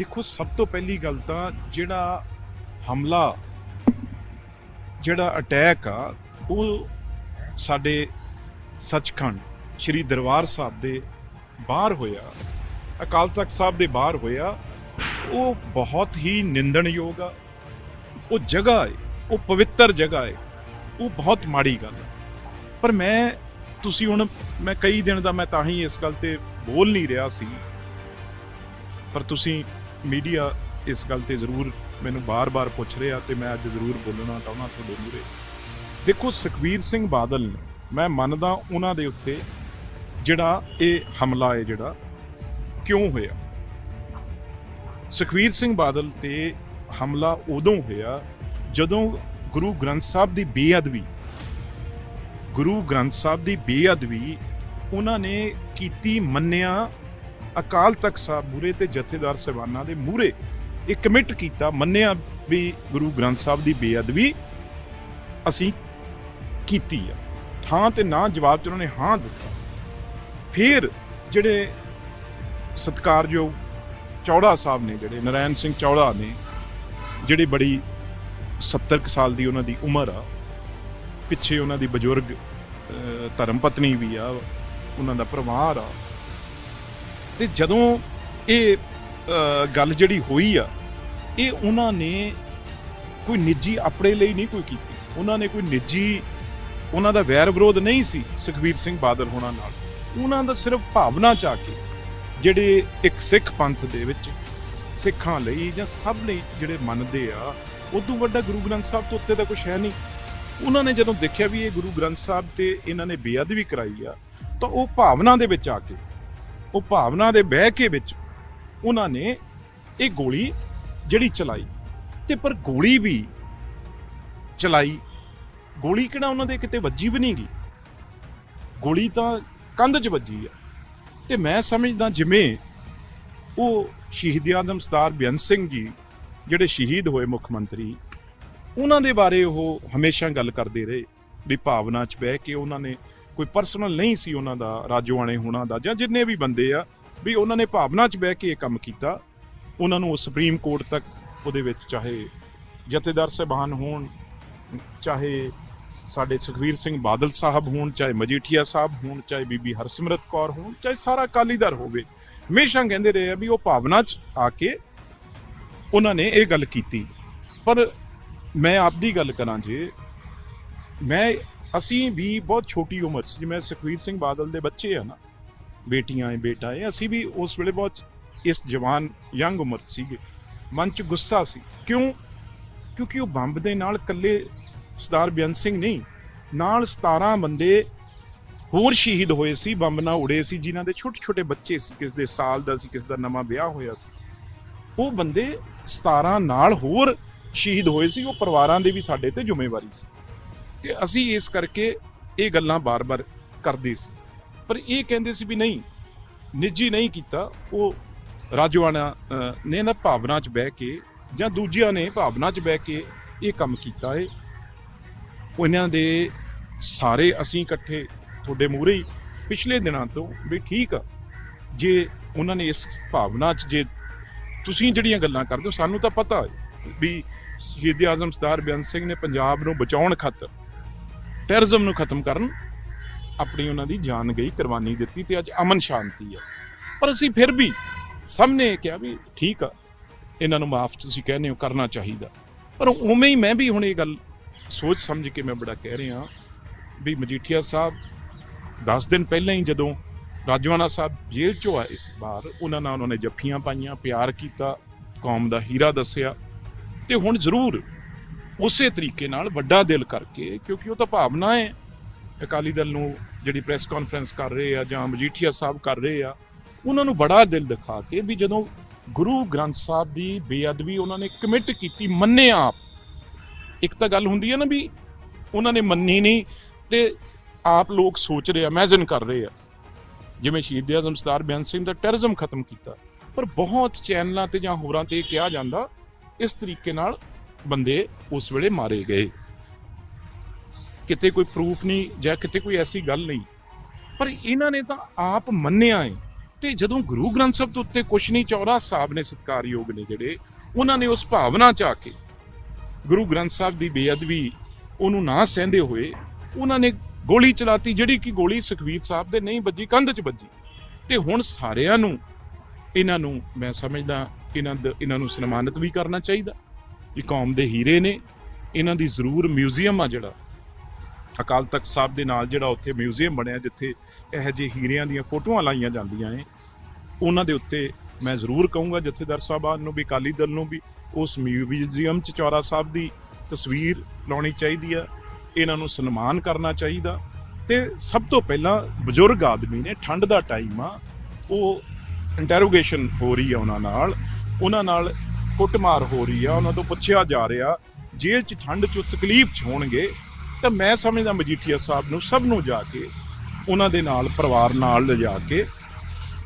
ਦੇਖੋ, ਸਭ ਤੋਂ ਪਹਿਲੀ ਗੱਲ ਤਾਂ ਜਿਹੜਾ ਹਮਲਾ, ਜਿਹੜਾ ਅਟੈਕ ਆ, ਉਹ ਸਾਡੇ ਸੱਚਖੰਡ ਸ੍ਰੀ ਦਰਬਾਰ ਸਾਹਿਬ ਦੇ ਬਾਹਰ ਹੋਇਆ, ਅਕਾਲ ਤਖਤ ਸਾਹਿਬ ਦੇ ਬਾਹਰ ਹੋਇਆ, ਉਹ ਬਹੁਤ ਹੀ ਨਿੰਦਣਯੋਗ ਆ। ਉਹ ਜਗ੍ਹਾ ਹੈ ਉਹ ਪਵਿੱਤਰ ਜਗ੍ਹਾ ਹੈ ਉਹ ਬਹੁਤ ਮਾੜੀ ਗੱਲ ਹੈ ਪਰ ਮੈਂ, ਤੁਸੀਂ ਹੁਣ, ਮੈਂ ਕਈ ਦਿਨ ਦਾ ਮੈਂ ਤਾਂ ਹੀ ਇਸ ਗੱਲ ਤੇ ਬੋਲ ਨਹੀਂ ਰਿਹਾ ਸੀ, ਪਰ ਤੁਸੀਂ ਮੀਡੀਆ ਇਸ ਗੱਲ ਤੇ ਜ਼ਰੂਰ ਮੈਨੂੰ ਬਾਰ-ਬਾਰ ਪੁੱਛ ਰਿਹਾ ਤੇ ਮੈਂ ਅੱਜ ਜ਼ਰੂਰ ਬੋਲਣਾ ਚਾਹੁੰਦਾ ਤੁਹਾਡੇ ਮੂਹਰੇ। ਦੇਖੋ, ਸੁਖਬੀਰ ਸਿੰਘ ਬਾਦਲ ਨੇ, ਮੈਂ ਮੰਨਦਾ ਉਹਨਾਂ ਦੇ ਉੱਤੇ ਜਿਹੜਾ ਇਹ ਹਮਲਾ ਹੈ ਜਿਹੜਾ, ਕਿਉਂ ਹੋਇਆ? ਸੁਖਬੀਰ ਸਿੰਘ ਬਾਦਲ ਤੇ ਹਮਲਾ ਉਦੋਂ ਹੋਇਆ ਜਦੋਂ ਗੁਰੂ ਗ੍ਰੰਥ ਸਾਹਿਬ ਦੀ ਬੇਅਦਬੀ, ਗੁਰੂ ਗ੍ਰੰਥ ਸਾਹਿਬ ਦੀ ਬੇਅਦਬੀ ਉਹਨਾਂ ਨੇ ਕੀਤੀ ਮੰਨਿਆ ਅਕਾਲ ਤਖਤ ਸਾਹਿਬ ਮੂਰੇ ਤੇ ਜਥੇਦਾਰ ਸਹਿਬਾਨਾਂ ਦੇ ਮੂਰੇ ਇਹ ਕਮਿਟ ਕੀਤਾ, ਮੰਨਿਆ ਵੀ ਗੁਰੂ ਗ੍ਰੰਥ ਸਾਹਿਬ ਦੀ ਬੇਅਦਬੀ ਅਸੀਂ ਕੀਤੀ ਆ। ਹਾਂ ਤੇ ਨਾ ਜਵਾਬ ਚ ਉਹਨਾਂ ਨੇ ਹਾਂ ਦਿੱਤਾ। ਫਿਰ ਜਿਹੜੇ ਸਤਿਕਾਰਯੋਗ ਚੌੜਾ ਸਾਹਿਬ ਨੇ, ਜਿਹੜੇ ਨਰਾਇਣ ਸਿੰਘ ਚੌੜਾ ਨੇ, ਜਿਹੜੇ ਬੜੀ 70 ਕੁ ਸਾਲ ਦੀ ਉਹਨਾਂ ਦੀ ਉਮਰ ਆ, ਪਿੱਛੇ ਉਹਨਾਂ ਦੀ ਬਜ਼ੁਰਗ ਧਰਮ ਪਤਨੀ ਵੀ ਆ, ਉਹਨਾਂ ਦਾ ਪਰਿਵਾਰ ਆ ਤੇ ਜਦੋਂ ਇਹ ਗੱਲ ਜਿਹੜੀ ਹੋਈ ਆ, ਇਹ ਉਹਨਾਂ ਨੇ ਕੋਈ ਨਿੱਜੀ ਆਪਣੇ ਲਈ ਨਹੀਂ ਕੋਈ ਕੀਤੀ। ਉਹਨਾਂ ਨੇ ਕੋਈ ਨਿੱਜੀ, ਉਹਨਾਂ ਦਾ ਵੈਰ ਵਿਰੋਧ ਨਹੀਂ ਸੀ ਸੁਖਬੀਰ ਸਿੰਘ ਬਾਦਲ ਹੋਣਾ ਨਾਲ। ਉਹਨਾਂ ਦਾ ਸਿਰਫ ਭਾਵਨਾ ਚ ਆ ਕੇ ਜਿਹੜੇ ਇੱਕ ਸਿੱਖ ਪੰਥ ਦੇ ਵਿੱਚ ਸਿੱਖਾਂ ਲਈ ਜਾਂ ਸਭ ਲਈ ਜਿਹੜੇ ਮੰਨਦੇ ਆ, ਉਦੋਂ ਵੱਡਾ ਗੁਰੂ ਗ੍ਰੰਥ ਸਾਹਿਬ ਤੋਂ ਉੱਤੇ ਤਾਂ ਕੁਝ ਹੈ ਨਹੀਂ। ਉਹਨਾਂ ਨੇ ਜਦੋਂ ਦੇਖਿਆ ਵੀ ਇਹ ਗੁਰੂ ਗ੍ਰੰਥ ਸਾਹਿਬ ਤੇ ਇਹਨਾਂ ਨੇ ਬੇਅਦਬੀ ਕਰਾਈ ਆ, ਤਾਂ ਉਹ ਭਾਵਨਾ ਦੇ ਵਿੱਚ ਆ ਕੇ ਉਹ ਭਾਵਨਾ ਦੇ ਬਹਿ ਕੇ ਵਿੱਚ ਉਹਨਾਂ ਨੇ ਇਹ ਗੋਲੀ ਜਿਹੜੀ ਚਲਾਈ ਤੇ ਪਰ ਗੋਲੀ ਵੀ ਚਲਾਈ। ਗੋਲੀ ਕਿਹੜਾ ਉਹਨਾਂ ਦੇ ਕਿਤੇ ਵੱਜੀ ਵੀ ਨਹੀਂ ਗਈ। ਗੋਲੀ ਤਾਂ ਕੰਧ 'ਚ ਵੱਜੀ ਆ। ਤੇ ਮੈਂ ਸਮਝਦਾ ਜਿਵੇਂ ਉਹ ਸ਼ਹੀਦ ਆਦਮ ਸਰਦਾਰ ਬੇਅੰਤ ਸਿੰਘ ਜੀ, ਜਿਹੜੇ ਸ਼ਹੀਦ ਹੋਏ ਮੁੱਖ ਮੰਤਰੀ, ਉਹਨਾਂ ਦੇ ਬਾਰੇ ਉਹ ਹਮੇਸ਼ਾ ਗੱਲ ਕਰਦੇ ਰਹੇ ਵੀ ਭਾਵਨਾ 'ਚ ਬਹਿ ਕੇ ਉਹਨਾਂ ਨੇ ਕੋਈ ਪਰਸਨਲ ਨਹੀਂ ਸੀ ਉਹਨਾਂ ਦਾ ਰਾਜੋਆਣੇ ਹੋਣਾ ਦਾ, ਜਾਂ ਜਿੰਨੇ ਵੀ ਬੰਦੇ ਆ, ਵੀ ਉਹਨਾਂ ਨੇ ਭਾਵਨਾ 'ਚ ਬਹਿ ਕੇ ਇਹ ਕੰਮ ਕੀਤਾ। ਉਹਨਾਂ ਨੂੰ ਸੁਪਰੀਮ ਕੋਰਟ ਤੱਕ ਉਹਦੇ ਵਿੱਚ ਚਾਹੇ ਜਥੇਦਾਰ ਸਾਹਿਬਾਨ ਹੋਣ, ਚਾਹੇ ਸਾਡੇ ਸੁਖਵੀਰ ਸਿੰਘ ਬਾਦਲ ਸਾਹਿਬ ਹੋਣ, ਚਾਹੇ ਮਜੀਠੀਆ ਸਾਹਿਬ ਹੋਣ, ਚਾਹੇ ਬੀਬੀ ਹਰਸਿਮਰਤ ਕੌਰ ਹੋਣ, ਚਾਹੇ ਸਾਰਾ ਅਕਾਲੀਦਰ ਹੋਵੇ, ਹਮੇਸ਼ਾ ਕਹਿੰਦੇ ਰਹੇ ਆ ਵੀ ਉਹ ਭਾਵਨਾ 'ਚ ਆ ਕੇ ਉਹਨਾਂ ਨੇ ਇਹ ਗੱਲ ਕੀਤੀ। ਪਰ ਮੈਂ ਆਪਦੀ ਗੱਲ ਕਰਾਂ ਜੇ, ਮੈਂ ਅਸੀਂ ਵੀ ਬਹੁਤ ਛੋਟੀ ਉਮਰ 'ਚ ਜਿਵੇਂ ਸੁਖਵੀਰ ਸਿੰਘ ਬਾਦਲ ਦੇ ਬੱਚੇ ਆ ਨਾ, ਬੇਟੀਆਂ ਏ, ਬੇਟਾ ਏ, ਅਸੀਂ ਵੀ ਉਸ ਵੇਲੇ ਬਹੁਤ ਇਸ ਜਵਾਨ, ਯੰਗ ਉਮਰ ਸੀਗੇ। ਮਨ 'ਚ ਗੁੱਸਾ ਸੀ। ਕਿਉਂ? ਕਿਉਂਕਿ ਉਹ ਬੰਬ ਦੇ ਨਾਲ ਇਕੱਲੇ ਸਰਦਾਰ ਬੇਅੰਤ ਸਿੰਘ ਨਹੀਂ, ਨਾਲ 17 ਬੰਦੇ ਹੋਰ ਸ਼ਹੀਦ ਹੋਏ ਸੀ, ਬੰਬ ਨਾਲ ਉੜੇ ਸੀ, ਜਿਨ੍ਹਾਂ ਦੇ ਛੋਟੇ ਛੋਟੇ ਬੱਚੇ ਸੀ, ਕਿਸ ਦੇ ਸਾਲ ਦਾ ਸੀ, ਕਿਸ ਦਾ ਨਵਾਂ ਵਿਆਹ ਹੋਇਆ ਸੀ। ਉਹ ਬੰਦੇ 17 ਨਾਲ ਹੋਰ ਸ਼ਹੀਦ ਹੋਏ ਸੀ, ਉਹ ਪਰਿਵਾਰਾਂ ਦੇ ਵੀ ਸਾਡੇ ਤੇ ਜ਼ਿੰਮੇਵਾਰੀ ਸੀ। ਤੇ ਅਸੀਂ ਇਸ ਕਰਕੇ ਇਹ ਗੱਲਾਂ ਬਾਰ-ਬਾਰ ਕਰਦੇ ਸੀ। ਪਰ ਇਹ ਕਹਿੰਦੇ ਸੀ ਵੀ ਨਹੀਂ, ਨਿੱਜੀ ਨਹੀਂ ਕੀਤਾ, ਉਹ ਰਾਜਵਾਨਾ ਨੇ ਨਾ ਭਾਵਨਾ 'ਚ ਬਹਿ ਕੇ ਜਾਂ ਦੂਜਿਆਂ ਨੇ ਭਾਵਨਾ 'ਚ ਬਹਿ ਕੇ ਇਹ ਕੰਮ ਕੀਤਾ ਹੈ ਉਹਨਾਂ ਦੇ ਸਾਰੇ ਅਸੀਂ ਇਕੱਠੇ ਤੁਹਾਡੇ ਮੂਹਰੇ ਹੀ ਪਿਛਲੇ ਦਿਨਾਂ ਤੋਂ ਵੀ ਠੀਕ ਆ। ਜੇ ਉਹਨਾਂ ਨੇ ਇਸ ਭਾਵਨਾ 'ਚ ਜੇ ਤੁਸੀਂ ਜਿਹੜੀਆਂ ਗੱਲਾਂ ਕਰਦੇ ਹੋ, ਸਾਨੂੰ ਤਾਂ ਪਤਾ ਹੈ ਵੀ ਸ਼ਹੀਦ ਆਜ਼ਮ ਸਰਦਾਰ ਬੇਅੰਤ ਸਿੰਘ ਨੇ ਪੰਜਾਬ ਨੂੰ ਬਚਾਉਣ ਖਾਤਰ ਟੈਰਰਿਜ਼ਮ ਨੂੰ ਖਤਮ ਕਰਨ ਆਪਣੀ ਉਹਨਾਂ ਦੀ ਜਾਨ ਗਈ, ਕੁਰਬਾਨੀ ਦਿੱਤੀ ਤੇ ਅੱਜ ਅਮਨ ਸ਼ਾਂਤੀ ਹੈ। ਪਰ ਅਸੀਂ ਫਿਰ ਵੀ ਸਭ ਨੇ ਕਿਹਾ ਵੀ ਠੀਕ ਆ, ਇਹਨਾਂ ਨੂੰ ਮਾਫ ਤੁਸੀਂ ਕਹਿੰਦੇ ਹੋ, ਕਰਨਾ ਚਾਹੀਦਾ। ਪਰ ਉਵੇਂ ਹੀ ਮੈਂ ਵੀ ਹੁਣ ਇਹ ਗੱਲ ਸੋਚ ਸਮਝ ਕੇ ਮੈਂ ਬੜਾ ਕਹਿ ਰਿਹਾ ਵੀ ਮਜੀਠੀਆ ਸਾਹਿਬ 10 ਦਿਨ ਪਹਿਲਾਂ ਹੀ ਜਦੋਂ ਰਾਜਵਾਨਾ ਸਾਹਿਬ ਜੇਲ੍ਹ ਚੋਂ ਆਏ ਇਸ ਬਾਹਰ, ਉਹਨਾਂ ਨਾਲ ਉਹਨਾਂ ਨੇ ਜੱਫੀਆਂ ਪਾਈਆਂ, ਪਿਆਰ ਕੀਤਾ, ਕੌਮ ਦਾ ਹੀਰਾ ਦੱਸਿਆ। ਤੇ ਹੁਣ ਜ਼ਰੂਰ ਉਸੇ ਤਰੀਕੇ ਨਾਲ ਵੱਡਾ ਦਿਲ ਕਰਕੇ, ਕਿਉਂਕਿ ਉਹ ਤਾਂ ਭਾਵਨਾ ਹੈ। ਅਕਾਲੀ ਦਲ ਨੂੰ ਜਿਹੜੀ ਪ੍ਰੈਸ ਕਾਨਫਰੰਸ ਕਰ ਰਹੇ ਆ ਜਾਂ ਮਜੀਠੀਆ ਸਾਹਿਬ ਕਰ ਰਹੇ ਆ, ਉਹਨਾਂ ਨੂੰ ਬੜਾ ਦਿਲ ਦਿਖਾ ਕੇ ਵੀ ਜਦੋਂ ਗੁਰੂ ਗ੍ਰੰਥ ਸਾਹਿਬ ਦੀ ਬੇਅਦਬੀ ਉਹਨਾਂ ਨੇ ਕਮਿਟ ਕੀਤੀ, ਮੰਨੇ ਆਪ। ਇੱਕ ਤਾਂ ਗੱਲ ਹੁੰਦੀ ਹੈ ਨਾ ਵੀ ਉਹਨਾਂ ਨੇ ਮੰਨੀ ਨਹੀਂ ਤੇ ਆਪ ਲੋਕ ਸੋਚ ਰਹੇ ਆ ਇਮੇਜਿਨ ਕਰ ਰਹੇ ਆ। ਜਿਵੇਂ ਸ਼ਹੀਦ ਆਜ਼ਮ ਸਰਦਾਰ ਬੇਅੰਤ ਸਿੰਘ ਦਾ ਟੈਰਰਿਜ਼ਮ ਖਤਮ ਕੀਤਾ। ਪਰ ਬਹੁਤ ਚੈਨਲਾਂ ਤੇ ਜਾਂ ਹੋਰਾਂ ਤੇ ਕਿਹਾ ਜਾਂਦਾ, ਇਸ ਤਰੀਕੇ ਨਾਲ ਬੰਦੇ ਉਸ ਵੇਲੇ ਮਾਰੇ ਗਏ। ਕਿਤੇ ਕੋਈ ਪ੍ਰੂਫ ਨਹੀਂ ਜਾਂ ਕਿਤੇ ਕੋਈ ਐਸੀ ਗੱਲ ਨਹੀਂ। ਪਰ ਇਹਨਾਂ ਨੇ ਤਾਂ ਆਪ ਮੰਨਿਆ ਹੈ ਤੇ ਜਦੋਂ ਗੁਰੂ ਗ੍ਰੰਥ ਸਾਹਿਬ ਦੇ ਉੱਤੇ ਕੁਛ ਨਹੀਂ ਚੌਰਾ ਸਾਹਿਬ ਨੇ ਸਤਕਾਰਯੋਗ ਨੇ ਜਿਹੜੇ, ਉਹਨਾਂ ਨੇ ਉਸ ਭਾਵਨਾ ਚ ਆ ਕੇ ਗੁਰੂ ਗ੍ਰੰਥ ਸਾਹਿਬ ਦੀ ਬੇਅਦਬੀ ਉਹਨੂੰ ਨਾ ਸਹਿੰਦੇ ਹੋਏ ਉਹਨਾਂ ਨੇ ਗੋਲੀ ਚਲਾਤੀ, ਜਿਹੜੀ ਕਿ ਗੋਲੀ ਸੁਖਵੀਰ ਸਾਹਿਬ ਦੇ ਨਹੀਂ ਵੱਜੀ, ਕੰਧ 'ਚ ਵੱਜੀ। ਤੇ ਹੁਣ ਸਾਰਿਆਂ ਨੂੰ, ਇਹਨਾਂ ਨੂੰ ਮੈਂ ਸਮਝਦਾ, ਇਹਨਾਂ ਦ- ਇਹਨਾਂ ਨੂੰ ਸਨਮਾਨਿਤ ਵੀ ਕਰਨਾ ਚਾਹੀਦਾ। ਇਹ ਕੌਮ ਦੇ ਹੀਰੇ ਨੇ। ਇਹਨਾਂ ਦੀ ਜ਼ਰੂਰ ਮਿਊਜ਼ੀਅਮ ਆ ਜਿਹੜਾ। ਅਕਾਲ ਤਖਤ ਸਾਹਿਬ ਦੇ ਨਾਲ ਜਿਹੜਾ ਉੱਥੇ ਮਿਊਜ਼ੀਅਮ ਬਣਿਆ, ਜਿੱਥੇ ਇਹੋ ਜਿਹੇ ਹੀਰਿਆਂ ਦੀਆਂ ਫੋਟੋਆਂ ਲਾਈਆਂ ਜਾਂਦੀਆਂ ਨੇ, ਉਹਨਾਂ ਦੇ ਉੱਤੇ ਮੈਂ ਜ਼ਰੂਰ ਕਹੂੰਗਾ, ਜਥੇਦਾਰ ਸਾਹਿਬਾਨ ਨੂੰ ਵੀ, ਅਕਾਲੀ ਦਲ ਨੂੰ ਵੀ, ਉਸ ਮਿਊਜ਼ੀਅਮ 'ਚ ਚੌਰਾ ਸਾਹਿਬ ਦੀ ਤਸਵੀਰ ਲਾਉਣੀ ਚਾਹੀਦੀ ਆ। ਇਹਨਾਂ ਨੂੰ ਸਨਮਾਨ ਕਰਨਾ ਚਾਹੀਦਾ। ਤੇ ਸਭ ਤੋਂ ਪਹਿਲਾਂ ਬਜ਼ੁਰਗ ਆਦਮੀ ਨੇ, ਠੰਡ ਦਾ ਟਾਈਮ ਆ, ਉਹ ਇੰਟਰੋਗੇਸ਼ਨ ਹੋ ਰਹੀ ਆ ਉਹਨਾਂ ਨਾਲ। ਉਹਨਾਂ ਨਾਲ ਕੁੱਟਮਾਰ ਹੋ ਰਹੀ ਆ, ਉਹਨਾਂ ਤੋਂ ਪੁੱਛਿਆ ਜਾ ਰਿਹਾ, ਜੇਲ੍ਹ 'ਚ ਠੰਡ 'ਚ ਤਕਲੀਫ 'ਚ ਹੋਣਗੇ, ਤਾਂ ਮੈਂ ਸਮਝਦਾ ਮਜੀਠੀਆ ਸਾਹਿਬ ਨੂੰ ਸਭ ਨੂੰ ਜਾ ਕੇ, ਉਹਨਾਂ ਦੇ ਨਾਲ ਪਰਿਵਾਰ ਨਾਲ ਲਿਜਾ ਕੇ,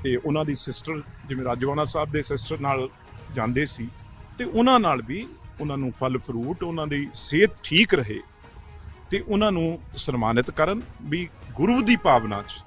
ਤੇ ਉਹਨਾਂ ਦੀ ਸਿਸਟਰ ਜਿਵੇਂ ਰਾਜਵਾਨਾ ਸਾਹਿਬ ਦੇ ਸਿਸਟਰ ਨਾਲ ਜਾਂਦੇ ਸੀ, ਤੇ ਉਹਨਾਂ ਨਾਲ ਵੀ ਉਹਨਾਂ ਨੂੰ ਫਲ ਫਰੂਟ ਉਹਨਾਂ ਦੀ ਸਿਹਤ ਠੀਕ ਰਹੇ, ਤੇ ਉਹਨਾਂ ਨੂੰ ਸਨਮਾਨਿਤ ਕਰਨ ਵੀ ਗੁਰੂ ਦੀ ਭਾਵਨਾ 'ਚ